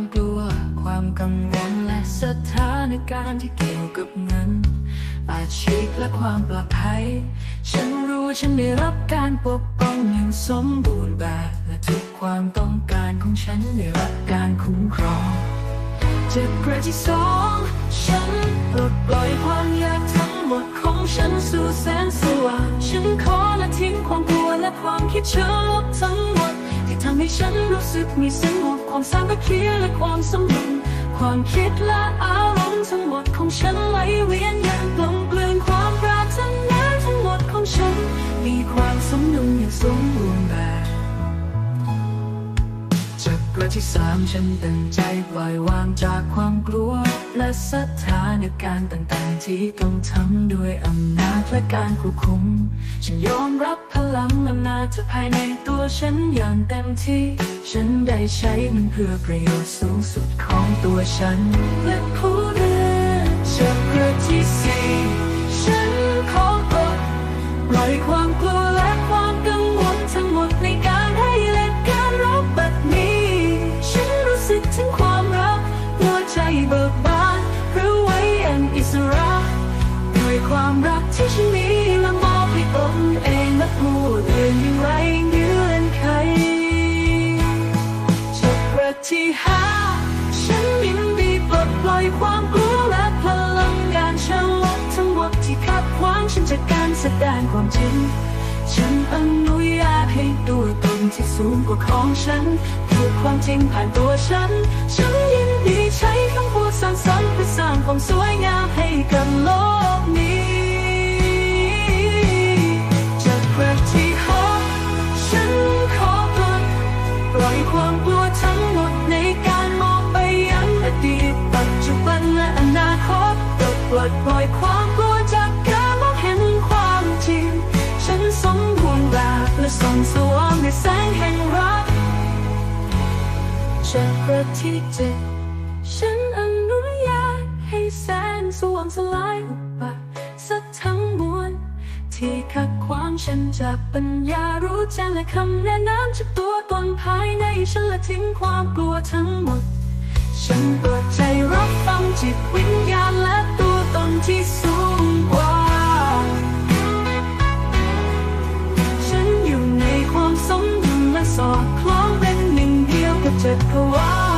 ความกลัว ความกังวลและสถานการณ์ที่เกี่ยวกับเงิน อาชีพและความปลอดภัย ฉันรู้ฉันได้รับการปกป้องอย่างสมบูรณ์แบบ และทุกความต้องการของฉันได้รับการคุ้มครองจากกระที่สองฉันปลดปล่อยความอยากทั้งหมดของฉันสู่แสงสว่าง ฉันขอละทิ้งความกลัวและความคิดเชิงลบทั้ง ฉันรู้สึกมีสงบความสามัคคีและความสมดุลความคิดและอารมณ์ทั้งหมดของฉันไหลเวียนอย่างกลมกลืนความปรารถนาทั้งหมดของฉัน มีความสมดุลอย่างสมบูรณ์ ที่สามฉันตั้งใจปล่อยวางจากความกลัว และสถานการณ์ต่างๆ ที่ต้องทำด้วยอำนาจและการควบคุม ฉันยอมรับพลังอำนาจจากภายในตัวฉันอย่างเต็มที่ ฉันได้ใช้มันเพื่อประโยชน์สูงสุดของตัวฉัน และผู้เดินจากกระที่สี่ฉันขอปลดปล่อยความกลัวและความกังวลทั้งหมดในการ ดงความจริง ฉันอนุญาตให้ตัวตนที่สูงกว่าของฉันพูดความจริงผ่านตัวฉัน ฉันยินดีใช้คำพูดสร้างสรรค์เพื่อสร้างความสวยงามให้กับโลกนี้ จากกระที่หกฉันขอปลดปล่อยความกลัวทั้งหมดในการมองไปยังอดีตปัจจุบันและอนาคตปลดปลดปล่อยความ จากกระที่เจ็ดฉันอนุญาตให้แสงสว่างสลายอุปสรรคทั้งมวลที่ขัดขวางฉันจากปัญญารู้แจ้งและคำแนะนำจากตัวตนภายในฉันละทิ้งความกลัวทั้งหมด to walk.